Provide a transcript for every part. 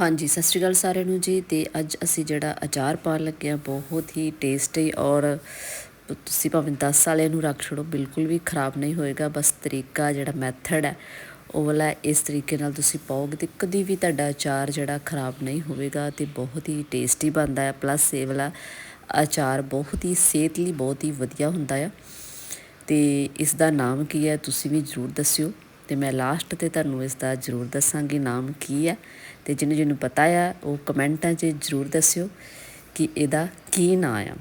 ਹਾਂਜੀ, ਸਤਿ ਸ਼੍ਰੀ ਅਕਾਲ ਸਾਰਿਆਂ ਨੂੰ ਜੀ। ਤੇ ਅੱਜ ਅਸੀਂ ਜਿਹੜਾ ਅਚਾਰ ਪਾਉਣ ਲੱਗੇ ਆ ਬਹੁਤ ਹੀ ਟੇਸਟੀ ਔਰ ਤੁਸੀਂ ਭਾਵੇਂ 10 ਵਾਲਿਆਂ ਨੂੰ ਰੱਖ ਛੜੋ ਬਿਲਕੁਲ ਵੀ ਖਰਾਬ ਨਹੀਂ ਹੋਏਗਾ। ਬਸ ਤਰੀਕਾ ਜਿਹੜਾ ਮੈਥਡ ਹੈ, ਉਹ ਵਾਲਾ ਇਸ ਤਰੀਕੇ ਨਾਲ ਤੁਸੀਂ ਪਾਓਗੇ ਤੇ ਕਦੀ ਵੀ ਤੁਹਾਡਾ ਅਚਾਰ ਜਿਹੜਾ ਖਰਾਬ ਨਹੀਂ ਹੋਵੇਗਾ ਤੇ ਬਹੁਤ ਹੀ ਟੇਸਟੀ ਬਣਦਾ ਹੈ। ਪਲੱਸ ਇਹ ਵਾਲਾ ਅਚਾਰ ਬਹੁਤ ਹੀ ਸਿਹਤ ਲਈ ਬਹੁਤ ਹੀ ਵਧੀਆ ਹੁੰਦਾ ਆ। ਤੇ ਇਸ ਦਾ ਨਾਮ ਕੀ ਹੈ, ਤੁਸੀਂ ਵੀ ਜ਼ਰੂਰ ਦੱਸਿਓ। ਤੇ ਮੈਂ ਲਾਸਟ ਤੇ ਤੁਹਾਨੂੰ ਇਸ ਦਾ ਜ਼ਰੂਰ ਦੱਸਾਂਗੀ ਨਾਮ ਕੀ ਹੈ ਤੇ ਜਿਹਨੂੰ ਜਿਹਨੂੰ ਪਤਾ ਆ, ਉਹ ਕਮੈਂਟਾਂ 'ਚ ਜ਼ਰੂਰ ਦੱਸਿਓ ਕਿ ਇਹਦਾ ਕੀ ਨਾਮ ਆ।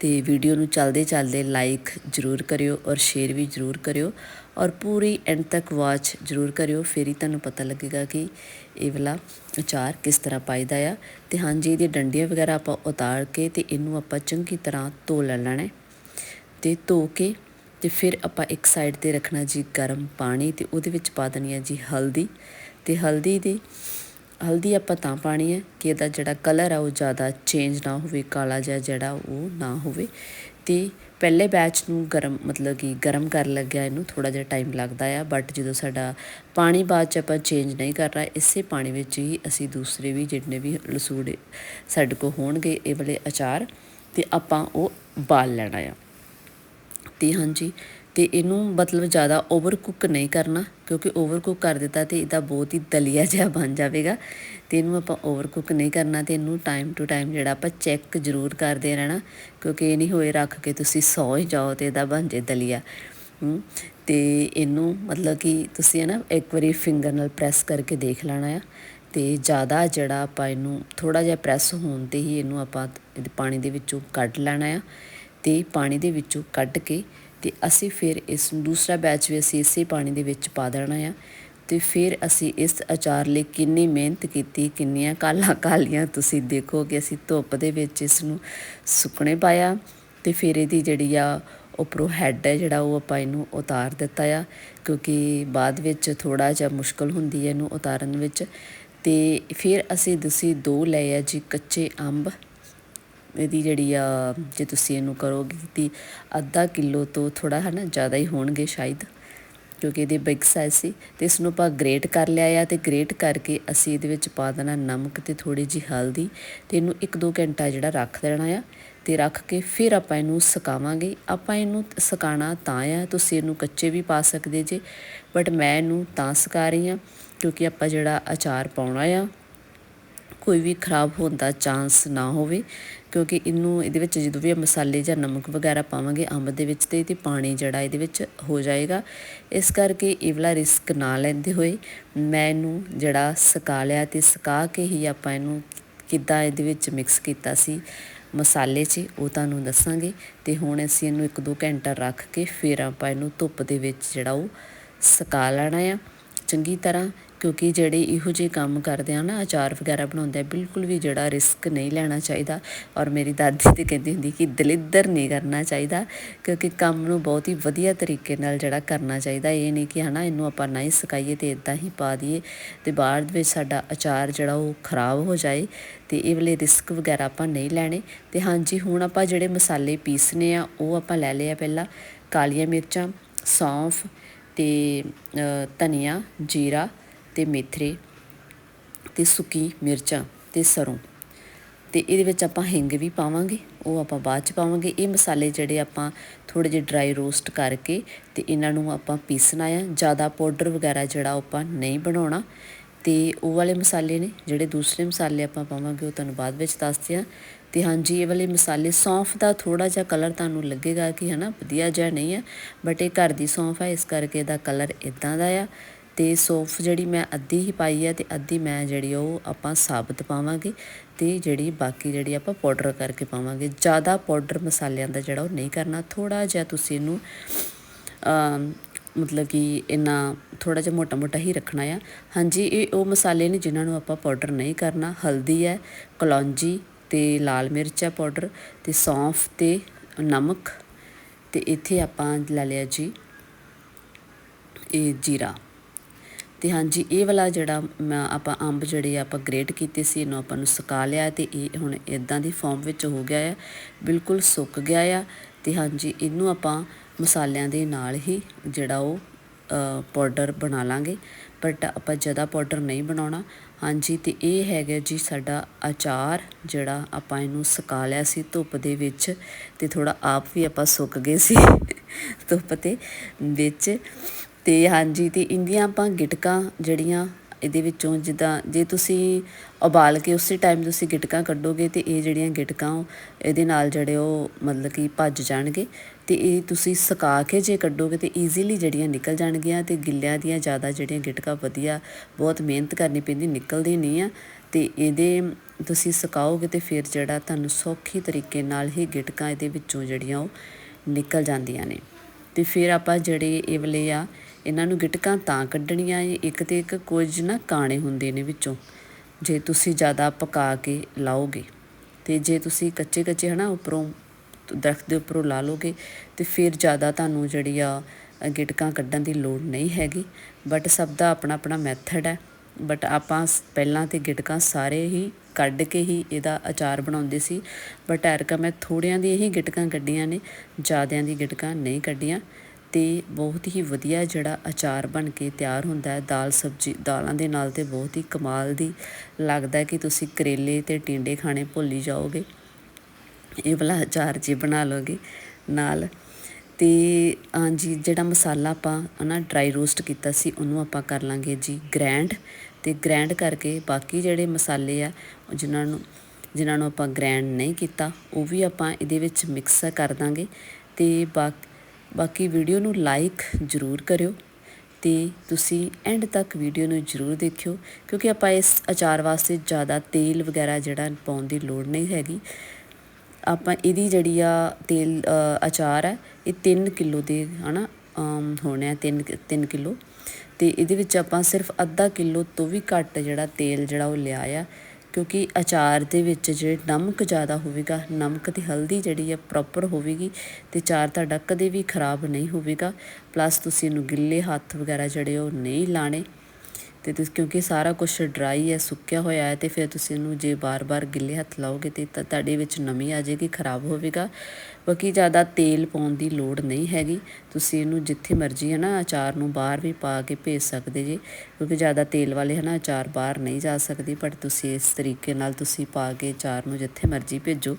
ਤੇ ਵੀਡੀਓ ਨੂੰ ਚੱਲਦੇ ਚੱਲਦੇ ਲਾਈਕ ਜ਼ਰੂਰ ਕਰਿਓ ਔਰ ਸ਼ੇਅਰ ਵੀ ਜ਼ਰੂਰ ਕਰਿਓ ਔਰ ਪੂਰੀ ਐਂਡ ਤੱਕ ਵਾਚ ਜ਼ਰੂਰ ਕਰਿਓ, ਫਿਰ ਹੀ ਤੁਹਾਨੂੰ ਪਤਾ ਲੱਗੇਗਾ ਕਿ ਇਹ ਵਾਲਾ ਅਚਾਰ ਕਿਸ ਤਰ੍ਹਾਂ ਪਾਈਦਾ ਆ। ਤੇ ਹਾਂਜੀ ਇਹਦੀ ਡੰਡੀਆਂ ਵਗੈਰਾ ਆਪਾਂ ਉਤਾਰ ਕੇ ਤੇ ਇਹਨੂੰ ਆਪਾਂ ਚੰਗੀ ਤਰ੍ਹਾਂ ਧੋ ਲੈਣਾ ਹੈ। ਤੇ ਧੋ ਕੇ ਤੇ ਫਿਰ ਆਪਾਂ ਇੱਕ ਸਾਈਡ ਤੇ ਰੱਖਣਾ ਜੀ ਗਰਮ ਪਾਣੀ ਤੇ ਉਹਦੇ ਵਿੱਚ ਪਾ ਦੇਣੀ ਹੈ ਜੀ ਹਲਦੀ ਤੇ ਹਲਦੀ ਦੀ, ਹਲਦੀ ਆਪਾਂ ਤਾਂ ਪਾਣੀ ਹੈ ਕਿ ਇਹਦਾ ਜਿਹੜਾ ਕਲਰ ਆ ਉਹ ਜ਼ਿਆਦਾ ਚੇਂਜ ਨਾ ਹੋਵੇ, ਕਾਲਾ ਜਿਹਾ ਜਿਹੜਾ ਉਹ ਨਾ ਹੋਵੇ। ਤੇ ਪਹਿਲੇ ਬੈਚ ਨੂੰ ਗਰਮ ਮਤਲਬ ਕਿ ਗਰਮ ਕਰ ਲੱਗਿਆ ਇਹਨੂੰ ਥੋੜਾ ਜਿਹਾ ਟਾਈਮ ਲੱਗਦਾ ਆ ਬਟ ਜਦੋਂ ਸਾਡਾ ਪਾਣੀ ਬਾਅਦ ਚ ਆਪਾਂ ਚੇਂਜ ਨਹੀਂ ਕਰ ਰਹਾ, ਇਸੇ ਪਾਣੀ ਵਿੱਚ ਹੀ ਅਸੀਂ ਦੂਸਰੇ ਵੀ ਜਿੰਨੇ ਵੀ ਲਸੂੜੇ ਸਾਡੇ ਕੋ ਹੋਣਗੇ, ਇਹ ਵਾਲੇ ਅਚਾਰ ਤੇ ਆਪਾਂ ਉਹ ਬਾਲ ਲੈਣਾ ਆ। ਤੇ ਹਾਂਜੀ। ਤੇ ਇਹਨੂੰ ਮਤਲਬ ਜ਼ਿਆਦਾ ਓਵਰ ਕੁੱਕ ਨਹੀਂ ਕਰਨਾ, ਕਿਉਂਕਿ ਓਵਰ ਕੁੱਕ ਕਰ ਦਿੱਤਾ ਤੇ ਇਹਦਾ ਬਹੁਤ ਹੀ ਦਲੀਆ ਜਿਹਾ ਬਣ ਜਾਵੇਗਾ। ਤੇ ਇਹਨੂੰ ਆਪਾਂ ਓਵਰ ਕੁੱਕ ਨਹੀਂ ਕਰਨਾ ਤੇ ਇਹਨੂੰ ਟਾਈਮ ਟੂ ਟਾਈਮ ਜਿਹੜਾ ਆਪਾਂ ਚੈੱਕ ਜ਼ਰੂਰ ਕਰਦੇ ਰਹਿਣਾ, ਕਿਉਂਕਿ ਇਹ ਨਹੀਂ ਹੋਏ ਰੱਖ ਕੇ ਤੁਸੀਂ ਸੌ ਹੀ ਜਾਓ ਤੇ ਇਹਦਾ ਬਣ ਜੇ ਦਲੀਆ। ਤੇ ਇਹਨੂੰ ਮਤਲਬ ਕਿ ਤੁਸੀਂ ਹੈ ਨਾ, ਇੱਕ ਵਾਰੀ ਫਿੰਗਰ ਨਾਲ ਪ੍ਰੈਸ ਕਰਕੇ ਦੇਖ ਲੈਣਾ ਆ। ਤੇ ਜ਼ਿਆਦਾ ਜਿਹੜਾ ਆਪਾਂ ਇਹਨੂੰ ਥੋੜਾ ਜਿਹਾ ਪ੍ਰੈਸ ਹੋਣ ਤੇ ਹੀ ਇਹਨੂੰ ਆਪਾਂ ਪਾਣੀ ਦੇ ਵਿੱਚੋਂ ਕੱਢ ਲੈਣਾ ਆ। ਤੇ ਪਾਣੀ ਦੇ ਵਿੱਚੋਂ ਕੱਢ ਕੇ ਤੇ ਅਸੀਂ ਫਿਰ ਇਸ ਨੂੰ ਦੂਸਰਾ ਬੈਚ ਵੀ ਅਸੀਂ ਇਸੇ ਪਾਣੀ ਦੇ ਵਿੱਚ ਪਾ ਦੇਣਾ ਆ। ਤੇ ਫਿਰ ਅਸੀਂ ਇਸ ਅਚਾਰ ਲਈ ਕਿੰਨੀ ਮਿਹਨਤ ਕੀਤੀ, ਕਿੰਨੀਆਂ ਕਾਲਾਂ ਕਾਲੀਆਂ ਤੁਸੀਂ ਦੇਖੋ ਕਿ ਅਸੀਂ ਧੁੱਪ ਦੇ ਵਿੱਚ ਇਸ ਨੂੰ ਸੁੱਕਣੇ ਪਾਇਆ ਤੇ ਫਿਰ ਇਹਦੀ ਜਿਹੜੀ ਆ ਉੱਪਰੋਂ ਹੈੱਡ ਹੈ ਜਿਹੜਾ ਉਹ ਆਪਾਂ ਇਹਨੂੰ ਉਤਾਰ ਦਿੱਤਾ ਆ, ਕਿਉਂਕਿ ਬਾਅਦ ਵਿੱਚ ਥੋੜਾ ਜਿਹਾ ਮੁਸ਼ਕਲ ਹੁੰਦੀ ਹੈ ਇਹਨੂੰ ਉਤਾਰਨ ਵਿੱਚ। ਤੇ ਫਿਰ ਅਸੀਂ ਦੂਸੀ ਦੋ ਲਏ ਆ ਜੀ ਕੱਚੇ ਅੰਬ। ਇਹਦੀ ਜਿਹੜੀ ਆ, ਜੇ ਤੁਸੀਂ ਇਹਨੂੰ ਕਰੋਗੇ ਤੇ ਅੱਧਾ ਕਿਲੋ ਤੋਂ ਥੋੜਾ ਹੈ ਨਾ ਜ਼ਿਆਦਾ ਹੀ ਹੋਣਗੇ ਸ਼ਾਇਦ, ਕਿਉਂਕਿ ਇਹਦੇ ਬਿਗ ਸਾਈਜ਼ ਸੀ ਤੇ ਇਸ ਨੂੰ ਆਪਾਂ ਗ੍ਰੇਟ ਕਰ ਲਿਆ ਆ ਤੇ ਗ੍ਰੇਟ ਕਰਕੇ ਅਸੀਂ ਇਹਦੇ ਵਿੱਚ ਪਾ ਦੇਣਾ ਨਮਕ ਤੇ ਥੋੜੀ ਜੀ ਹਲਦੀ ਤੇ ਇਹਨੂੰ 1-2 ਘੰਟਾ ਜਿਹੜਾ ਰੱਖ ਦੇਣਾ ਆ ਤੇ ਰੱਖ ਕੇ ਫਿਰ ਆਪਾਂ ਇਹਨੂੰ ਸੁਕਾਵਾਂਗੇ। ਆਪਾਂ ਇਹਨੂੰ ਸੁਕਾਣਾ ਤਾਂ ਆ, ਤੁਸੀਂ ਇਹਨੂੰ ਕੱਚੇ ਵੀ ਪਾ ਸਕਦੇ ਜੇ ਬਟ ਮੈਂ ਇਹਨੂੰ ਤਾਂ ਸੁਕਾ ਰਹੀ ਆ ਕਿਉਂਕਿ ਆਪਾਂ ਜਿਹੜਾ ਅਚਾਰ ਪਾਉਣਾ ਆ, ਕੋਈ ਵੀ ਖਰਾਬ ਹੋਣ ਦਾ ਚਾਂਸ ਨਾ ਹੋਵੇ। ਕਿਉਂਕਿ ਇਹਨੂੰ ਇਹਦੇ ਵਿੱਚ ਜਦੋਂ ਵੀ ਮਸਾਲੇ ਜਾਂ ਨਮਕ ਵਗੈਰਾ ਪਾਵਾਂਗੇ ਅੰਬ ਦੇ ਵਿੱਚ ਤੇ ਤੇ ਪਾਣੀ ਜਿਹੜਾ ਇਹਦੇ ਵਿੱਚ ਹੋ ਜਾਏਗਾ। ਇਸ ਕਰਕੇ ਇਹ ਵਾਲਾ ਰਿਸਕ ਨਾ ਲੈਂਦੇ ਹੋਏ ਮੈਂ ਇਹਨੂੰ ਜਿਹੜਾ ਸੁਕਾ ਲਿਆ ਤੇ ਸੁਕਾ ਕੇ ਹੀ ਆਪਾਂ ਇਹਨੂੰ ਕਿੱਦਾਂ ਇਹਦੇ ਵਿੱਚ ਮਿਕਸ ਕੀਤਾ ਸੀ ਮਸਾਲੇ 'ਚ, ਉਹ ਤੁਹਾਨੂੰ ਦੱਸਾਂਗੇ। ਤੇ ਹੁਣ ਅਸੀਂ ਇਹਨੂੰ 1-2 ਘੰਟਾ ਰੱਖ ਕੇ ਫਿਰ ਆਪਾਂ ਇਹਨੂੰ ਧੁੱਪ ਦੇ ਵਿੱਚ ਜਿਹੜਾ ਉਹ ਸੁਕਾ ਲੈਣਾ ਆ। ਚੰਗੀ ਤਰ੍ਹਾਂ ਕਿਉਂਕਿ ਜਿਹੜੇ ਇਹੋ ਜਿਹੇ ਕੰਮ ਕਰਦੇ ਆ ਨਾ, ਅਚਾਰ ਵਗੈਰਾ ਬਣਾਉਂਦੇ ਆ, ਬਿਲਕੁਲ ਵੀ ਜਿਹੜਾ ਰਿਸਕ ਨਹੀਂ ਲੈਣਾ ਚਾਹੀਦਾ। ਔਰ ਮੇਰੀ ਦਾਦੀ ਤੇ ਕਹਿੰਦੀ ਹੁੰਦੀ ਕਿ ਦਲਿੱਦਰ ਨਹੀਂ ਕਰਨਾ ਚਾਹੀਦਾ, ਕਿਉਂਕਿ ਕੰਮ ਨੂੰ ਬਹੁਤ ਹੀ ਵਧੀਆ ਤਰੀਕੇ ਨਾਲ ਜਿਹੜਾ ਕਰਨਾ ਚਾਹੀਦਾ। ਇਹ ਨਹੀਂ ਕਿ ਹਨਾ, ਇਹਨੂੰ ਆਪਾਂ ਨਹੀਂ ਸਕਾਈਏ ਤੇ ਇਦਾਂ ਹੀ ਪਾ ਦਈਏ ਤੇ ਬਾਅਦ ਵਿੱਚ ਸਾਡਾ ਅਚਾਰ ਜਿਹੜਾ ਉਹ ਖਰਾਬ ਹੋ ਜਾਏ ਤੇ ਇਹ ਵਾਲੇ ਰਿਸਕ ਵਗੈਰਾ ਆਪਾਂ ਨਹੀਂ ਲੈਣੇ। ਤੇ ਹਾਂਜੀ, ਹੁਣ ਆਪਾਂ ਜਿਹੜੇ ਮਸਾਲੇ ਪੀਸਨੇ ਆ, ਉਹ ਆਪਾਂ ਲੈ ਲਿਆ ਪਹਿਲਾਂ ਕਾਲੀਆਂ ਮਿਰਚਾਂ, ਸੌਂਫ ਤੇ ਧਨੀਆ, ਜੀਰਾ ਤੇ ਮੇਥਰੇ ਤੇ ਸੁੱਕੀ ਮਿਰਚਾਂ, ਤੇ ਸਰੋਂ। ਤੇ ਇਹਦੇ ਵਿੱਚ ਆਪਾਂ ਹਿੰਗ ਵੀ ਪਾਵਾਂਗੇ, ਉਹ ਆਪਾਂ ਬਾਅਦ ਚ ਪਾਵਾਂਗੇ। ਇਹ ਮਸਾਲੇ ਜਿਹੜੇ ਆਪਾਂ ਥੋੜੇ ਜਿਹਾ ਡਰਾਈ ਰੋਸਟ ਕਰਕੇ ਤੇ ਇਹਨਾਂ ਨੂੰ ਆਪਾਂ ਪੀਸਣਾ ਆ। ਜ਼ਿਆਦਾ ਪਾਊਡਰ ਵਗੈਰਾ ਜਿਹੜਾ ਆਪਾਂ ਨਹੀਂ ਬਣਾਉਣਾ। ਤੇ ਉਹ ਵਾਲੇ ਮਸਾਲੇ ਨੇ, ਜਿਹੜੇ ਦੂਸਰੇ ਮਸਾਲੇ ਆਪਾਂ ਪਾਵਾਂਗੇ, ਉਹ ਤੁਹਾਨੂੰ ਬਾਅਦ ਵਿੱਚ ਦੱਸਦੇ ਆ। ਤੇ ਹਾਂਜੀ, ਇਹ ਵਾਲੇ ਮਸਾਲੇ ਸੌਂਫ ਦਾ ਥੋੜਾ ਜਿਹਾ ਕਲਰ ਤੁਹਾਨੂੰ ਲੱਗੇਗਾ ਕਿ ਹਨਾ ਵਧੀਆ ਜਿਹਾ ਨਹੀਂ ਆ। ਬਟ ਇਹ ਘਰ ਦੀ ਸੌਂਫ ਹੈ ਇਸ ਕਰਕੇ ਇਹਦਾ ਕਲਰ ਇਦਾਂ ਦਾ ਆ। ਤੇ ਸੌਂਫ ਜਿਹੜੀ ਮੈਂ ਅੱਧੀ ਹੀ ਪਾਈ ਹੈ ਤੇ ਅੱਧੀ ਮੈਂ ਜਿਹੜੀ ਉਹ ਆਪਾਂ ਸਾਬਤ ਪਾਵਾਂਗੇ ਤੇ ਜਿਹੜੀ ਬਾਕੀ ਜਿਹੜੀ ਆਪਾਂ ਪਾਊਡਰ ਕਰਕੇ ਪਾਵਾਂਗੇ। ਜ਼ਿਆਦਾ ਪਾਊਡਰ ਮਸਾਲਿਆਂ ਦਾ ਜਿਹੜਾ ਉਹ ਨਹੀਂ ਕਰਨਾ। ਥੋੜਾ ਜਿਹਾ ਤੁਸੀਂ ਇਹਨੂੰ ਮਤਲਬ ਕਿ ਇੰਨਾ ਥੋੜਾ ਜਿਹਾ ਮੋਟਾ ਮੋਟਾ ਹੀ ਰੱਖਣਾ ਆ। ਹਾਂਜੀ, ਇਹ ਉਹ ਮਸਾਲੇ ਨੇ ਜਿਨ੍ਹਾਂ ਨੂੰ ਆਪਾਂ ਪਾਊਡਰ ਨਹੀਂ ਕਰਨਾ। ਹਲਦੀ ਹੈ, ਕਲੌਂਜੀ ਤੇ ਲਾਲ ਮਿਰਚ ਹੈ ਪਾਊਡਰ ਤੇ ਸੌਂਫ ਤੇ ਨਮਕ ਤੇ ਇੱਥੇ ਆਪਾਂ ਲੈ ਲਿਆ ਜੀ, ਇਹ ਜੀਰਾ। ਤੇ ਹਾਂਜੀ, ਇਹ ਵਾਲਾ ਜਿਹੜਾ ਆਪਾਂ ਅੰਬ ਜਿਹੜੇ ਆਪਾਂ ਗ੍ਰੇਟ ਕੀਤੇ ਸੀ, ਇਹਨੂੰ ਆਪਾਂ ਨੂੰ ਸੁਕਾ ਲਿਆ ਤੇ ਇਹ ਹੁਣ ਇਦਾਂ ਦੀ ਫਾਰਮ ਵਿੱਚ ਹੋ ਗਿਆ ਹੈ ਬਿਲਕੁਲ ਸੁੱਕ ਗਿਆ ਆ ਤੇ ਹਾਂਜੀ, ਇਹਨੂੰ ਆਪਾਂ ਮਸਾਲਿਆਂ ਦੇ ਨਾਲ ਹੀ ਜਿਹੜਾ ਉਹ ਪਾਊਡਰ ਬਣਾ ਲਾਂਗੇ। ਬਟ ਆਪਾਂ ਜ਼ਿਆਦਾ ਪਾਊਡਰ ਨਹੀਂ ਬਣਾਉਣਾ। ਹਾਂਜੀ, ਤੇ ਇਹ ਹੈਗਾ ਜੀ ਸਾਡਾ ਅਚਾਰ ਜਿਹੜਾ ਆਪਾਂ ਇਹਨੂੰ ਸੁਕਾ ਲਿਆ ਸੀ ਧੁੱਪ ਦੇ ਵਿੱਚ ਤੇ ਥੋੜਾ ਆਪ ਵੀ ਆਪਾਂ ਸੁੱਕ ਗਏ ਸੀ ਧੁੱਪ ਤੇ ਵਿੱਚ। ਤੇ ਹਾਂਜੀ, ਤੇ ਇੰਦੀਆਂ ਆਪਾਂ ਗਿਟਕਾਂ ਜਿਹੜੀਆਂ ਇਹਦੇ ਵਿੱਚੋਂ ਜਿੱਦਾਂ ਜੇ ਤੁਸੀਂ ਉਬਾਲ ਕੇ ਉਸੇ ਟਾਈਮ ਤੁਸੀਂ ਗਿਟਕਾਂ ਕੱਢੋਗੇ ਤੇ ਇਹ ਜਿਹੜੀਆਂ ਗਿਟਕਾਂ ਉਹ ਇਹਦੇ ਨਾਲ ਜਿਹੜੇ ਉਹ ਮਤਲਬ ਕਿ ਭੱਜ ਜਾਣਗੇ ਤੇ ਇਹ ਤੁਸੀਂ ਸੁਕਾ ਕੇ ਜੇ ਕੱਢੋਗੇ ਤੇ ਈਜ਼ੀਲੀ ਜਿਹੜੀਆਂ ਨਿਕਲ ਜਾਣਗੀਆਂ ਤੇ ਗਿੱਲਿਆਂ ਦੀਆਂ ਜ਼ਿਆਦਾ ਜਿਹੜੀਆਂ ਗਿਟਕਾਂ ਵਧੀਆ ਬਹੁਤ ਮਿਹਨਤ ਕਰਨੀ ਪੈਂਦੀ, ਨਿਕਲਦੀ ਨਹੀਂ ਆ ਤੇ ਇਹਦੇ ਤੁਸੀਂ ਸੁਕਾਓਗੇ ਤੇ ਫਿਰ ਜਿਹੜਾ ਤੁਹਾਨੂੰ ਸੌਖੀ ਤਰੀਕੇ ਨਾਲ ਹੀ ਗਿਟਕਾਂ ਇਹਦੇ ਵਿੱਚੋਂ ਜਿਹੜੀਆਂ ਉਹ ਨਿਕਲ ਜਾਂਦੀਆਂ ਨੇ। ਤੇ ਫਿਰ ਆਪਾਂ ਜਿਹੜੇ ਇਹ ਵਾਲੇ ਆ ਇਹਨਾਂ ਨੂੰ ਗਿਟਕਾਂ ਤਾਂ ਕੱਢਣੀਆਂ ਏ, ਇੱਕ ਤੇ ਇੱਕ ਕੁਝ ਨਾ ਕਾਣੇ ਹੁੰਦੇ ਨੇ ਵਿੱਚੋਂ। ਜੇ ਤੁਸੀਂ ਜ਼ਿਆਦਾ ਪਕਾ ਕੇ ਲਾਓਗੇ ਤੇ ਜੇ ਤੁਸੀਂ ਕੱਚੇ ਕੱਚੇ, ਹਨਾ, ਉੱਪਰੋਂ ਦਰਖਤ ਦੇ ਉੱਪਰੋਂ ਲਾ ਲੋਗੇ ਤੇ ਫਿਰ ਜ਼ਿਆਦਾ ਤੁਹਾਨੂੰ ਜਿਹੜੀ ਆ ਗਿਟਕਾਂ ਕੱਢਣ ਦੀ ਲੋੜ ਨਹੀਂ ਹੈਗੀ। ਬਟ ਸਭ ਦਾ ਆਪਣਾ ਆਪਣਾ ਮੈਥਡ ਹੈ। ਬਟ ਆਪਾਂ ਪਹਿਲਾਂ ਤੇ ਗਿਟਕਾਂ ਸਾਰੇ ਹੀ ਕੱਢ ਕੇ ਹੀ ਇਹਦਾ ਅਚਾਰ ਬਣਾਉਂਦੇ ਸੀ। ਬਟ ਐਰਕਾ ਮੈਂ ਥੋੜਿਆਂ ਦੀ ਹੀ ਗਿਟਕਾਂ ਕੱਢੀਆਂ ਨੇ, ਜ਼ਿਆਦਿਆਂ ਦੀ ਗਿਟਕਾਂ ਨਹੀਂ ਕੱਢੀਆਂ। ਅਤੇ ਬਹੁਤ ਹੀ ਵਧੀਆ ਜਿਹੜਾ ਅਚਾਰ ਬਣ ਕੇ ਤਿਆਰ ਹੁੰਦਾ ਹੈ। ਦਾਲ ਸਬਜ਼ੀ, ਦਾਲਾਂ ਦੇ ਨਾਲ ਤਾਂ ਬਹੁਤ ਹੀ ਕਮਾਲ ਦੀ ਲੱਗਦਾ ਕਿ ਤੁਸੀਂ ਕਰੇਲੇ ਅਤੇ ਟਿੰਡੇ ਖਾਣੇ ਭੁੱਲ ਹੀ ਜਾਓਗੇ। ਇਹ ਵਾਲਾ ਅਚਾਰ ਜੇ ਬਣਾ ਲਓਗੇ ਨਾਲ ਅਤੇ ਹਾਂਜੀ, ਜਿਹੜਾ ਮਸਾਲਾ ਆਪਾਂ ਨਾ ਡਰਾਈ ਰੋਸਟ ਕੀਤਾ ਸੀ, ਉਹਨੂੰ ਆਪਾਂ ਕਰ ਲਾਂਗੇ ਜੀ ਗ੍ਰੈਂਡ ਅਤੇ ਗ੍ਰੈਂਡ ਕਰਕੇ ਬਾਕੀ ਜਿਹੜੇ ਮਸਾਲੇ ਆ ਜਿਨ੍ਹਾਂ ਨੂੰ ਜਿਨ੍ਹਾਂ ਨੂੰ ਆਪਾਂ ਗ੍ਰੈਂਡ ਨਹੀਂ ਕੀਤਾ, ਉਹ ਵੀ ਆਪਾਂ ਇਹਦੇ ਵਿੱਚ ਮਿਕਸ ਕਰ ਦਾਂਗੇ ਅਤੇ ਬਾਕੀ ਬਾਕੀ ਵੀਡੀਓ ਨੂੰ ਲਾਈਕ ਜ਼ਰੂਰ ਕਰਿਓ ਤੇ ਤੁਸੀਂ ਐਂਡ ਤੱਕ ਵੀਡੀਓ ਨੂੰ ਜ਼ਰੂਰ ਦੇਖਿਓ, ਕਿਉਂਕਿ ਆਪਾਂ ਇਸ ਅਚਾਰ ਵਾਸਤੇ ਜ਼ਿਆਦਾ ਤੇਲ ਵਗੈਰਾ ਜਿਹੜਾ ਪਾਉਣ ਦੀ ਲੋੜ ਨਹੀਂ ਹੈਗੀ। ਆਪਾਂ ਇਹਦੀ ਜਿਹੜੀ ਆ ਤੇਲ ਅਚਾਰ ਹੈ ਇਹ 3 ਕਿਲੋ ਦੇ ਹਨਾ ਹੋਣੇ ਆ 3 3 ਕਿਲੋ। ਤੇ ਇਹਦੇ ਵਿੱਚ ਆਪਾਂ ਸਿਰਫ ਅੱਧਾ ਕਿਲੋ ਤੋਂ ਵੀ ਘੱਟ ਜਿਹੜਾ ਤੇਲ ਜਿਹੜਾ ਉਹ ਲਿਆ ਆ ਕਿਉਂਕਿ ਅਚਾਰ ਦੇ ਵਿੱਚ ਜੇ ਨਮਕ ਜ਼ਿਆਦਾ ਹੋਵੇਗਾ, ਨਮਕ ਤੇ ਹਲਦੀ ਜਿਹੜੀ ਹੈ ਪ੍ਰੋਪਰ ਹੋਵੇਗੀ ਤੇ ਚਾਰ ਤੁਹਾਡਾ ਕਦੇ ਵੀ ਖਰਾਬ ਨਹੀਂ ਹੋਵੇਗਾ। ਪਲੱਸ ਤੁਸੀਂ ਇਹਨੂੰ ਗਿੱਲੇ ਹੱਥ ਵਗੈਰਾ ਜਿਹੜੇ ਉਹ ਨਹੀਂ ਲਾਣੇ ਤੇ ਤੁਸੀਂ ਕਿਉਂਕਿ ਸਾਰਾ ਕੁਝ ਡਰਾਈ ਹੈ, ਸੁੱਕਿਆ ਹੋਇਆ ਹੈ ਤੇ ਫਿਰ ਤੁਸੀਂ ਇਹਨੂੰ ਜੇ ਬਾਰ-ਬਾਰ ਗਿੱਲੇ ਹੱਥ ਲਾਓਗੇ ਤੇ ਤੁਹਾਡੇ ਵਿੱਚ ਨਮੀ ਆ ਜਾਏਗੀ, ਖਰਾਬ ਹੋਵੇਗਾ। ਬਾਕੀ ਜ਼ਿਆਦਾ ਤੇਲ ਪਾਉਣ ਦੀ ਲੋੜ ਨਹੀਂ ਹੈਗੀ। ਤੁਸੀਂ ਇਹਨੂੰ ਜਿੱਥੇ ਮਰਜ਼ੀ ਹੈ ਨਾ ਅਚਾਰ ਨੂੰ ਬਾਹਰ ਵੀ ਪਾ ਕੇ ਭੇਜ ਸਕਦੇ ਜੇ, ਕਿਉਂਕਿ ਜ਼ਿਆਦਾ ਤੇਲ ਵਾਲੇ ਹੈ ਨਾ ਅਚਾਰ ਬਾਹਰ ਨਹੀਂ ਜਾ ਸਕਦੀ, ਪਰ ਤੁਸੀਂ ਇਸ ਤਰੀਕੇ ਨਾਲ ਤੁਸੀਂ ਪਾ ਕੇ ਅਚਾਰ ਨੂੰ ਜਿੱਥੇ ਮਰਜ਼ੀ ਭੇਜੋ।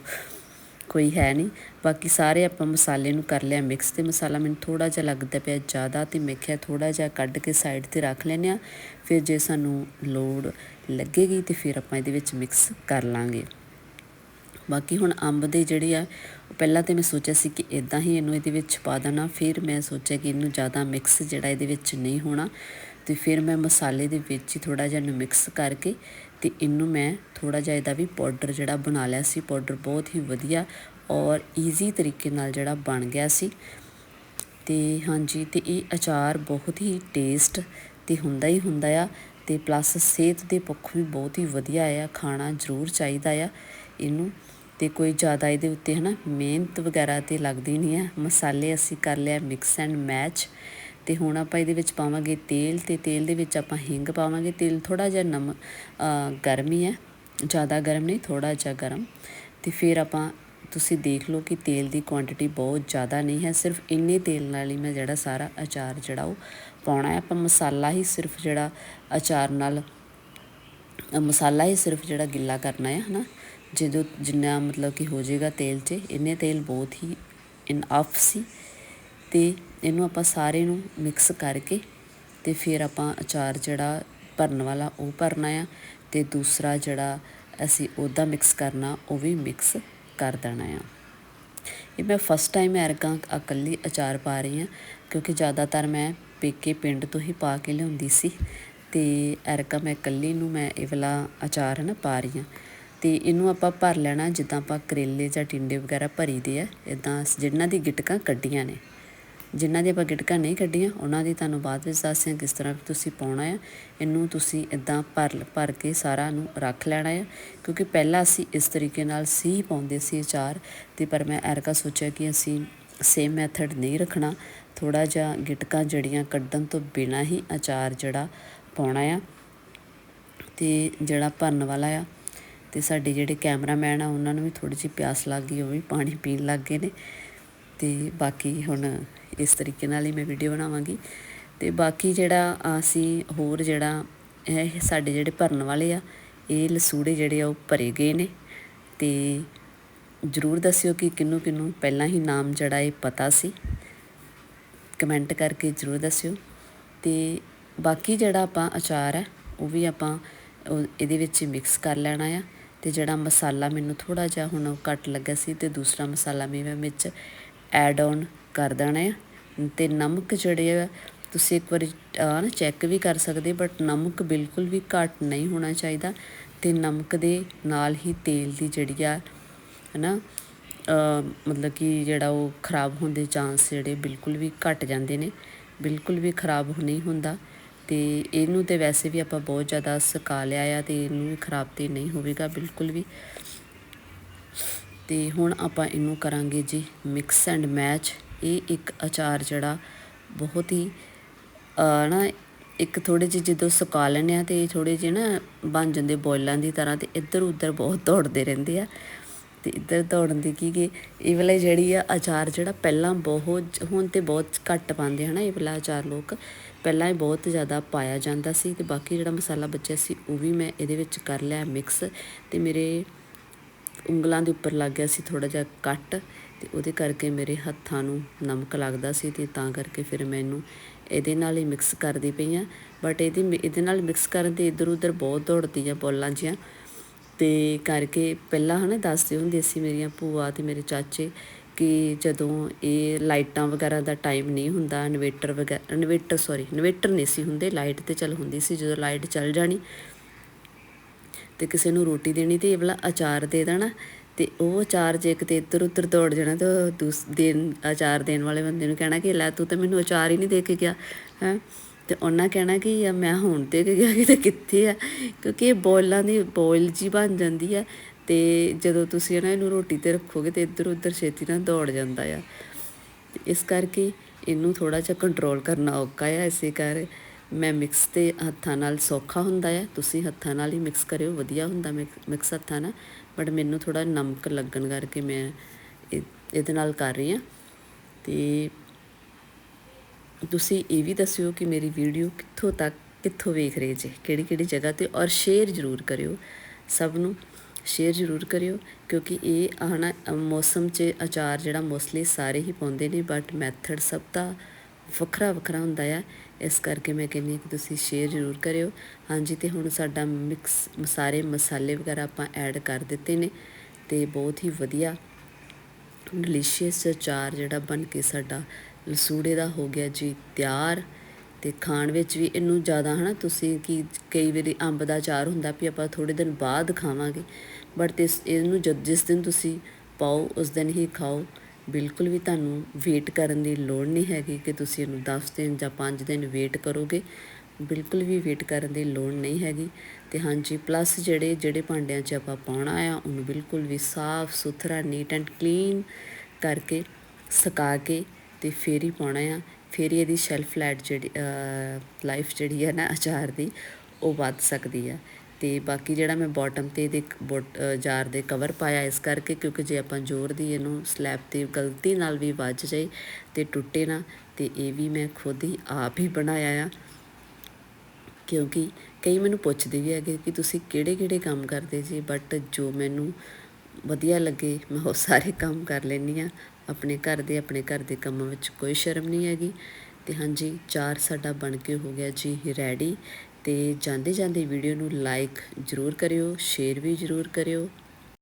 ਕੋਈ ਹੈ ਨਹੀਂ। ਬਾਕੀ ਸਾਰੇ ਆਪਾਂ ਮਸਾਲੇ ਨੂੰ ਕਰ ਲਿਆ ਮਿਕਸ ਤੇ ਮਸਾਲਾ ਮੈਨੂੰ ਥੋੜਾ ਜਿਹਾ ਲੱਗਦਾ ਪਿਆ ਜ਼ਿਆਦਾ ਤੇ ਮੈਂ ਕਿਹਾ ਥੋੜਾ ਜਿਹਾ ਕੱਢ ਕੇ ਸਾਈਡ ਤੇ ਰੱਖ ਲੈਨੇ ਆ ਫਿਰ ਜੇ ਸਾਨੂੰ ਲੋੜ ਲੱਗੇਗੀ ਤੇ ਫਿਰ ਆਪਾਂ ਇਹਦੇ ਵਿੱਚ ਮਿਕਸ ਕਰ ਲਾਂਗੇ। ਬਾਕੀ ਹੁਣ ਅੰਬ ਦੇ ਜਿਹੜੇ ਆ ਪਹਿਲਾਂ ਤੇ ਮੈਂ ਸੋਚਿਆ ਸੀ ਕਿ ਇਦਾਂ ਹੀ ਇਹਨੂੰ ਇਹਦੇ ਵਿੱਚ ਪਾ ਦੇਣਾ, ਫਿਰ ਮੈਂ ਸੋਚਿਆ ਕਿ ਇਹਨੂੰ ਜ਼ਿਆਦਾ ਮਿਕਸ ਜਿਹੜਾ ਇਹਦੇ ਵਿੱਚ ਨਹੀਂ ਹੋਣਾ। ਤੇ ਫਿਰ ਮੈਂ ਮਸਾਲੇ ਦੇ ਵਿੱਚ ਹੀ ਥੋੜਾ ਜਿਹਾ ਨੂੰ ਮਿਕਸ ਕਰਕੇ ਅਤੇ ਇਹਨੂੰ ਮੈਂ ਥੋੜ੍ਹਾ ਜਿਹਾ ਇਹਦਾ ਵੀ ਪਾਊਡਰ ਜਿਹੜਾ ਬਣਾ ਲਿਆ ਸੀ ਪਾਊਡਰ ਬਹੁਤ ਹੀ ਵਧੀਆ ਔਰ ਈਜ਼ੀ ਤਰੀਕੇ ਨਾਲ ਜਿਹੜਾ ਬਣ ਗਿਆ ਸੀ। ਤੇ ਹਾਂਜੀ, ਤੇ ਇਹ ਅਚਾਰ ਬਹੁਤ ਹੀ ਟੇਸਟ ਤੇ ਹੁੰਦਾ ਹੀ ਹੁੰਦਾ ਆ ਤੇ ਪਲੱਸ ਸਿਹਤ ਦੇ ਪੱਖੋਂ ਵੀ ਬਹੁਤ ਹੀ ਵਧੀਆ ਆ, ਖਾਣਾ ਜ਼ਰੂਰ ਚਾਹੀਦਾ ਆ ਇਹਨੂੰ। ਤੇ ਕੋਈ ਜ਼ਿਆਦਾ ਇਹਦੇ ਉੱਤੇ ਹਨਾ ਮਿਹਨਤ ਵਗੈਰਾ ਤੇ ਲੱਗਦੀ ਨਹੀਂ ਆ। ਮਸਾਲੇ ਅਸੀਂ ਕਰ ਲਿਆ ਮਿਕਸ ਐਂਡ ਮੈਚ ਤੇ ਹੁਣ ਆਪਾਂ ਇਹਦੇ ਵਿੱਚ ਪਾਵਾਂਗੇ ਤੇਲ ਤੇ ਤੇਲ ਦੇ ਵਿੱਚ ਆਪਾਂ ਹਿੰਗ ਪਾਵਾਂਗੇ। ਤੇਲ ਥੋੜਾ ਜਿਹਾ ਨਮ ਗਰਮ ਹੀ ਹੈ। ਜ਼ਿਆਦਾ ਗਰਮ ਨਹੀਂ ਥੋੜਾ ਜਿਹਾ ਗਰਮ। ਤੇ ਫਿਰ ਆਪਾਂ, ਤੁਸੀਂ ਦੇਖ ਲਓ ਕਿ ਤੇਲ ਦੀ ਕੁਆਂਟੀਟੀ ਬਹੁਤ ਜ਼ਿਆਦਾ ਨਹੀਂ ਹੈ। ਸਿਰਫ ਇੰਨੇ ਤੇਲ ਨਾਲ ਹੀ ਮੈਂ ਜਿਹੜਾ ਸਾਰਾ ਅਚਾਰ ਜਿਹੜਾ ਉਹ ਪਾਉਣਾ ਹੈ। ਆਪਾਂ ਮਸਾਲਾ ਹੀ ਸਿਰਫ ਜਿਹੜਾ ਅਚਾਰ ਨਾਲ, ਮਸਾਲਾ ਹੀ ਸਿਰਫ ਜਿਹੜਾ ਗਿੱਲਾ ਕਰਨਾ ਹੈ, ਹਨਾ? ਜਦੋਂ ਜਿੰਨਾ ਮਤਲਬ ਕਿ ਹੋ ਜਾਏਗਾ ਤੇਲ 'ਚ, ਇੰਨੇ ਤੇਲ ਬਹੁਤ ਹੀ ਇਨ ਆਫ ਸੀ। ਤੇ ਇਹਨੂੰ ਆਪਾਂ ਸਾਰੇ ਨੂੰ ਮਿਕਸ ਕਰਕੇ ਤੇ ਫਿਰ ਆਪਾਂ ਅਚਾਰ ਜਿਹੜਾ ਭਰਨ ਵਾਲਾ ਉਹ ਭਰਨਾ ਆ ਤੇ ਦੂਸਰਾ ਜਿਹੜਾ ਅਸੀਂ ਉਹਦਾ ਮਿਕਸ ਕਰਨਾ, ਉਹ ਵੀ ਮਿਕਸ ਕਰ ਦੇਣਾ ਆ। ਇਹ ਮੈਂ ਫਸਟ ਟਾਈਮ ਐਰਕਾਂ ਇਕੱਲੀ ਅਚਾਰ ਪਾ ਰਹੀ ਹਾਂ, ਕਿਉਂਕਿ ਜ਼ਿਆਦਾਤਰ ਮੈਂ ਪੇਕੇ ਪਿੰਡ ਤੋਂ ਹੀ ਪਾ ਕੇ ਲਿਆਉਂਦੀ ਸੀ ਤੇ ਐਰਕਾ ਮੈਂ ਇਕੱਲੀ ਨੂੰ ਮੈਂ ਇਹ ਵਾਲਾ ਅਚਾਰ ਹੈ ਨਾ ਪਾ ਰਹੀ ਹਾਂ। ਤੇ ਇਹਨੂੰ ਆਪਾਂ ਭਰ ਲੈਣਾ ਜਿੱਦਾਂ ਆਪਾਂ ਕਰੇਲੇ ਜਾਂ ਟਿੰਡੇ ਵਗੈਰਾ ਭਰੀਦੇ ਆ ਇਦਾਂ ਜਿਨ੍ਹਾਂ ਦੀ ਗਿਟਕਾਂ ਕੱਢੀਆਂ ਨੇ। ਜਿਨ੍ਹਾਂ ਦੇ ਆਪਾਂ ਗਿਟਕਾਂ ਨਹੀਂ ਕੱਢੀਆਂ, ਉਹਨਾਂ ਦੀ ਤੁਹਾਨੂੰ ਬਾਅਦ ਵਿੱਚ ਦੱਸਿਆ ਕਿਸ ਤਰ੍ਹਾਂ ਤੁਸੀਂ ਪਾਉਣਾ ਆ। ਇਹਨੂੰ ਤੁਸੀਂ ਇਦਾਂ ਭਰ ਭਰ ਕੇ ਸਾਰਾ ਨੂੰ ਰੱਖ ਲੈਣਾ ਆ। ਕਿਉਂਕਿ ਪਹਿਲਾਂ ਅਸੀਂ ਇਸ ਤਰੀਕੇ ਨਾਲ ਸੀ ਪਾਉਂਦੇ ਸੀ ਅਚਾਰ, ਤੇ ਪਰ ਮੈਂ ਐਰਕਾ ਸੋਚਿਆ ਕਿ ਅਸੀਂ ਸੇਮ ਮੈਥਡ ਨਹੀਂ ਰੱਖਣਾ। ਥੋੜਾ ਜਿਹਾ ਗਿਟਕਾਂ ਜੜੀਆਂ ਕੱਢਣ ਤੋਂ ਬਿਨਾ ਹੀ ਅਚਾਰ ਜਿਹੜਾ ਪਾਉਣਾ ਆ, ਤੇ ਜਿਹੜਾ ਭਰਨ ਵਾਲਾ ਆ। ਤੇ ਸਾਡੇ ਜਿਹੜੇ ਕੈਮਰਾਮੈਨ ਆ, ਉਹਨਾਂ ਨੂੰ ਵੀ ਥੋੜੀ ਜਿਹੀ ਪਿਆਸ ਲੱਗ ਗਈ, ਉਹ ਵੀ ਪਾਣੀ ਪੀਣ ਲੱਗ ਗਏ ਨੇ। ਤੇ ਬਾਕੀ ਹੁਣ ਇਸ ਤਰੀਕੇ ਨਾਲ ਹੀ ਮੈਂ ਵੀਡੀਓ ਬਣਾਵਾਂਗੀ। ਤੇ ਬਾਕੀ ਜਿਹੜਾ ਅਸੀਂ ਹੋਰ ਜਿਹੜਾ ਇਹ ਸਾਡੇ ਜਿਹੜੇ ਭਰਨ ਵਾਲੇ ਆ, ਇਹ ਲਸੂੜੇ ਜਿਹੜੇ ਆ ਉਹ ਭਰੇ ਗਏ ਨੇ। ਤੇ ਜਰੂਰ ਦੱਸਿਓ ਕਿ ਕਿੰਨੂੰ ਕਿੰਨੂੰ ਪਹਿਲਾਂ ਹੀ ਨਾਮ ਜਿਹੜਾ ਇਹ ਪਤਾ ਸੀ। ਕਮੈਂਟ ਕਰਕੇ ਜਰੂਰ ਦੱਸਿਓ। ਤੇ ਬਾਕੀ ਜਿਹੜਾ ਆਪਾਂ ਅਚਾਰ ਹੈ ਉਹ ਵੀ ਆਪਾਂ ਇਹਦੇ ਵਿੱਚ ਮਿਕਸ ਕਰ ਲੈਣਾ ਆ। ਤੇ ਜਿਹੜਾ ਮਸਾਲਾ ਮੈਨੂੰ ਥੋੜਾ ਜਿਹਾ ਹੁਣ ਘੱਟ ਲੱਗਾ ਸੀ ਤੇ ਦੂਸਰਾ ਮਸਾਲਾ ਮੈਂ ਵਿੱਚ ਐਡ ਔਨ ਕਰ ਦੇਣਾ ਆ। ਅਤੇ ਨਮਕ ਜਿਹੜੇ ਆ, ਤੁਸੀਂ ਇੱਕ ਵਾਰੀ ਨਾ ਚੈੱਕ ਵੀ ਕਰ ਸਕਦੇ ਬਟ ਨਮਕ ਬਿਲਕੁਲ ਵੀ ਘੱਟ ਨਹੀਂ ਹੋਣਾ ਚਾਹੀਦਾ। ਅਤੇ ਨਮਕ ਦੇ ਨਾਲ ਹੀ ਤੇਲ ਦੀ ਜਿਹੜੀ ਆ, ਹਨਾ ਮਤਲਬ ਕਿ ਜਿਹੜਾ ਉਹ ਖਰਾਬ ਹੋਣ ਦੇ ਚਾਂਸ ਜਿਹੜੇ ਬਿਲਕੁਲ ਵੀ ਘਟ ਜਾਂਦੇ ਨੇ। ਬਿਲਕੁਲ ਵੀ ਖਰਾਬ ਨਹੀਂ ਹੁੰਦਾ। ਤੇ ਇਹਨੂੰ ਤੇ ਵੈਸੇ ਵੀ ਆਪਾਂ ਬਹੁਤ ਜ਼ਿਆਦਾ ਸੁਕਾ ਲਿਆ ਆ ਤੇ ਇਹਨੂੰ ਖਰਾਬ ਤੇ ਨਹੀਂ ਹੋਵੇਗਾ ਬਿਲਕੁਲ ਵੀ। ਤੇ ਹੁਣ ਆਪਾਂ ਇਹਨੂੰ ਕਰਾਂਗੇ ਜੀ ਮਿਕਸ ਐਂਡ ਮੈਚ ਇਹ ਇੱਕ ਅਚਾਰ ਜਿਹੜਾ ਬਹੁਤ ਹੀ ਨਾ ਇੱਕ ਥੋੜੇ ਜਿਹੇ ਜਦੋਂ ਸੁਕਾ ਲੈਂਦੇ ਆ ਤੇ ਥੋੜੇ ਜਿਹੇ ਨਾ ਬਣ ਜਾਂਦੇ ਬੋਇਲਾਂ ਦੀ ਤਰ੍ਹਾਂ ਤੇ ਇੱਧਰ ਉੱਧਰ ਬਹੁਤ ਦੌੜਦੇ ਰਹਿੰਦੇ ਆ। ਤੇ ਇੱਧਰ ਦੌੜਨ ਦੀ ਕੀ ਕਿ, ਇਹ ਵਾਲਾ ਜਿਹੜੀ ਆ ਅਚਾਰ ਜਿਹੜਾ ਪਹਿਲਾਂ ਬਹੁਤ, ਹੁਣ ਤੇ ਬਹੁਤ ਘੱਟ ਪਾਉਂਦੇ ਹਨਾ ਇਹ ਵਾਲਾ ਅਚਾਰ ਲੋਕ। ਪਹਿਲਾਂ ਹੀ ਬਹੁਤ ਜ਼ਿਆਦਾ ਪਾਇਆ ਜਾਂਦਾ ਸੀ ਤੇ ਬਾਕੀ ਜਿਹੜਾ ਮਸਾਲਾ ਬਚਿਆ ਸੀ ਉਹ ਵੀ ਮੈਂ ਇਹਦੇ ਵਿੱਚ ਕਰ ਲਿਆ ਮਿਕਸ ਤੇ ਮੇਰੇ ਉਂਗਲਾਂ ਦੇ ਉੱਪਰ ਲੱਗ ਗਿਆ ਸੀ ਥੋੜਾ ਜਿਹਾ ਕੱਟ ਤੇ ਉਹਦੇ ਕਰਕੇ ਮੇਰੇ ਹੱਥਾਂ ਨੂੰ ਨਮਕ ਲੱਗਦਾ ਸੀ ਤੇ ਤਾਂ ਕਰਕੇ ਫਿਰ ਮੈਨੂੰ ਇਹਦੇ ਨਾਲ ਹੀ ਮਿਕਸ ਕਰਦੀ ਪਈ ਆ ਬਟ ਇਹਦੀ ਇਹਦੇ ਨਾਲ ਮਿਕਸ ਕਰਨ ਤੇ ਇਧਰ ਉਧਰ ਬਹੁਤ ਦੌੜਦੀ ਆ ਬੋਲਾਂ ਜੀਆਂ ਤੇ ਕਰਕੇ ਪਹਿਲਾਂ ਹਨਾ ਦੱਸਦੇ ਹੁੰਦੇ ਸੀ ਮੇਰੀਆਂ ਭੂਆ ਤੇ ਮੇਰੇ ਚਾਚੇ ਕਿ ਜਦੋਂ ਇਹ ਲਾਈਟਾਂ ਵਗੈਰਾ ਦਾ ਟਾਈਮ ਨਹੀਂ ਹੁੰਦਾ ਇਨਵੇਟਰ ਵਗੈਰਾ ਇਨਵੇਟਰ ਸੌਰੀ ਇਨਵੇਟਰ ਨਹੀਂ ਸੀ ਹੁੰਦੇ ਲਾਈਟ ਤੇ ਚੱਲ ਹੁੰਦੀ ਸੀ। ਜਦੋਂ ਲਾਈਟ ਚੱਲ ਜਾਣੀ ਤੇ ਕਿਸੇ ਨੂੰ ਰੋਟੀ ਦੇਣੀ ਤੇ ਇਹ ਵਾਲਾ ਅਚਾਰ ਦੇ ਦੇਣਾ ਤੇ ਉਹ ਅਚਾਰ ਜੇ ਕਿਤੇ ਇੱਧਰ ਉੱਧਰ ਦੌੜ ਜਾਣਾ ਤਾਂ ਦੂਸ, ਦੇਣ, ਅਚਾਰ ਦੇਣ ਵਾਲੇ ਬੰਦੇ ਨੂੰ ਕਹਿਣਾ ਕਿ ਲੈ ਤੂੰ ਤਾਂ ਮੈਨੂੰ ਅਚਾਰ ਹੀ ਨਹੀਂ ਦੇ ਕੇ ਗਿਆ, ਹੈ? ਤੇ ਉਹਨਾਂ ਕਹਿਣਾ ਕਿ ਮੈਂ ਹੁਣ ਦੇ ਕੇ ਗਿਆ ਕਿ ਕਿੱਥੇ ਆ? ਕਿਉਂਕਿ ਇਹ ਬੋਇਲਾਂ ਦੀ ਬੋਇਲ ਜੀ ਬਣ ਜਾਂਦੀ ਆ ਤੇ ਜਦੋਂ ਤੁਸੀਂ ਨਾ ਇਹਨੂੰ ਰੋਟੀ ਤੇ ਰੱਖੋਗੇ ਤੇ ਇੱਧਰ ਉੱਧਰ ਛੇਤੀ ਨਾਲ ਦੌੜ ਜਾਂਦਾ ਆ। ਇਸ ਕਰਕੇ ਇਹਨੂੰ ਥੋੜਾ ਜਿਹਾ ਕੰਟਰੋਲ ਕਰਨਾ ਔਖਾ ਆ ਇਸੇ ਕਰ ਮੈਂ ਮਿਕਸ ਤੇ ਹੱਥਾਂ ਨਾਲ ਸੌਖਾ ਹੁੰਦਾ ਆ। ਤੁਸੀਂ ਹੱਥਾਂ ਨਾਲ ਹੀ ਮਿਕਸ ਕਰਿਓ, ਵਧੀਆ ਹੁੰਦਾ ਮਿਕਸ ਹੱਥਾਂ ਨਾਲ। ਬਟ ਮੈਨੂੰ ਥੋੜਾ ਨਮਕ ਲੱਗਣ ਕਰਕੇ ਮੈਂ ਇਹਦੇ ਨਾਲ ਕਰ ਰਹੀ ਹਾਂ। ਤੇ ਤੁਸੀਂ ਇਹ ਵੀ ਦੱਸਿਓ ਕਿ ਮੇਰੀ ਵੀਡੀਓ ਕਿੱਥੋਂ ਤੱਕ, ਕਿੱਥੋਂ ਵੇਖ ਰਹੇ ਜੇ? ਕਿਹੜੀ ਕਿਹੜੀ ਜਗ੍ਹਾ ਤੇ? ਔਰ ਸ਼ੇਅਰ ਜ਼ਰੂਰ ਕਰਿਓ ਸਭ ਨੂੰ। ਸ਼ੇਅਰ ਜ਼ਰੂਰ ਕਰਿਓ, ਕਿਉਂਕਿ ਇਹ ਆਣਾ ਮੌਸਮ 'ਚ ਅਚਾਰ ਜਿਹੜਾ ਮੋਸਟਲੀ ਸਾਰੇ ਹੀ ਪਾਉਂਦੇ ਨੇ ਬਟ ਮੈਥਡ ਸਭ ਦਾ ਵੱਖਰਾ ਵੱਖਰਾ ਹੁੰਦਾ ਆ। ਇਸ ਕਰਕੇ ਮੈਂ ਕਹਿੰਦੀ ਹਾਂ ਕਿ ਤੁਸੀਂ ਸ਼ੇਅਰ ਜ਼ਰੂਰ ਕਰਿਓ। ਹਾਂਜੀ, ਤੇ ਹੁਣ ਸਾਡਾ ਮਿਕਸ ਸਾਰੇ ਮਸਾਲੇ ਵਗੈਰਾ ਆਪਾਂ ਐਡ ਕਰ ਦਿੱਤੇ ਨੇ ਤੇ ਬਹੁਤ ਹੀ ਵਧੀਆ ਡਿਲੀਸ਼ੀਅਸ ਅਚਾਰ ਜਿਹੜਾ ਬਣ ਕੇ ਸਾਡਾ ਲਸੂੜੇ ਦਾ ਹੋ ਗਿਆ ਜੀ ਤਿਆਰ। ਤੇ ਖਾਣ ਵਿੱਚ ਵੀ ਇਹਨੂੰ ਜ਼ਿਆਦਾ ਹਨਾ, ਤੁਸੀਂ ਕਿ ਕਈ ਵਾਰੀ ਅੰਬ ਦਾ ਅਚਾਰ ਹੁੰਦਾ ਵੀ ਆਪਾਂ ਥੋੜੇ ਦਿਨ ਬਾਅਦ ਖਾਵਾਂਗੇ ਬਟ ਇਸ, ਇਹਨੂੰ ਜਦ ਜਿਸ ਦਿਨ ਤੁਸੀਂ ਪਾਓ, ਉਸ ਦਿਨ ਹੀ ਖਾਓ। ਬਿਲਕੁਲ ਵੀ ਤੁਹਾਨੂੰ ਵੇਟ ਕਰਨ ਦੀ ਲੋੜ ਨਹੀਂ ਹੈਗੀ ਕਿ ਤੁਸੀਂ ਇਹਨੂੰ 10 ਦਿਨ ਜਾਂ 5 ਦਿਨ ਵੇਟ ਕਰੋਗੇ। ਬਿਲਕੁਲ ਵੀ ਵੇਟ ਕਰਨ ਦੀ ਲੋੜ ਨਹੀਂ ਹੈਗੀ। ਤੇ ਹਾਂਜੀ ਪਲੱਸ ਜਿਹੜੇ ਜਿਹੜੇ ਭਾਂਡਿਆਂ 'ਚ ਆਪਾਂ ਪਾਉਣਾ ਆ, ਉਹਨੂੰ ਬਿਲਕੁਲ ਵੀ ਸਾਫ਼ ਸੁਥਰਾ ਨੀਟ ਐਂਡ ਕਲੀਨ ਕਰਕੇ ਸੁਕਾ ਕੇ ਤੇ ਫੇਰ ਹੀ ਪਾਉਣਾ ਆ। ਫੇਰ ਇਹਦੀ ਸ਼ੈਲਫ ਲਾਈਫ ਜਿਹੜੀ ਲਾਈਫ ਜਿਹੜੀ ਹੈ ਨਾ, ਅਚਾਰ ਦੀ, ਉਹ ਵੱਧ ਸਕਦੀ ਆ। ਤੇ ਬਾਕੀ ਜਿਹੜਾ ਮੈਂ ਬਾਟਮ ਤੇ ਇਹਦੇ ਜਾਰ ਦੇ ਕਵਰ ਪਾਇਆ ਇਸ ਕਰਕੇ ਕਿਉਂਕਿ ਜੇ ਆਪਾਂ ਜ਼ੋਰ ਦੀ ਇਹਨੂੰ ਸਲੈਬ ਤੇ ਗਲਤੀ ਨਾਲ ਵੀ ਵੱਜ ਜਾਏ ਤੇ ਟੁੱਟੇ ਨਾ, ਤੇ ਇਹ ਵੀ ਮੈਂ ਖੁਦ ਹੀ ਆਪ ਹੀ ਬਣਾਇਆ ਆ। ਕਿਉਂਕਿ ਕਈ ਮੈਨੂੰ ਪੁੱਛਦੇ ਵੀ ਹੈਗੇ ਕਿ ਤੁਸੀਂ ਕਿਹੜੇ ਕਿਹੜੇ ਕੰਮ ਕਰਦੇ ਜੀ ਬਟ ਜੋ ਮੈਨੂੰ ਵਧੀਆ ਲੱਗੇ, ਮੈਂ ਉਹ ਸਾਰੇ ਕੰਮ ਕਰ ਲੈਂਦੀ ਆ ਆਪਣੇ ਘਰ ਦੇ ਆਪਣੇ ਘਰ ਦੇ ਕੰਮਾਂ ਵਿੱਚ ਕੋਈ ਸ਼ਰਮ ਨਹੀਂ ਹੈਗੀ। ਤੇ ਹਾਂਜੀ, ਚਾਰ ਸਾਡਾ ਬਣ ਕੇ ਹੋ ਗਿਆ ਜੀ ਰੈਡੀ ਅਤੇ ਜਾਂਦੇ ਜਾਂਦੇ ਵੀਡੀਓ ਨੂੰ ਲਾਈਕ ਜ਼ਰੂਰ ਕਰਿਓ ਸ਼ੇਅਰ ਵੀ ਜ਼ਰੂਰ ਕਰਿਓ।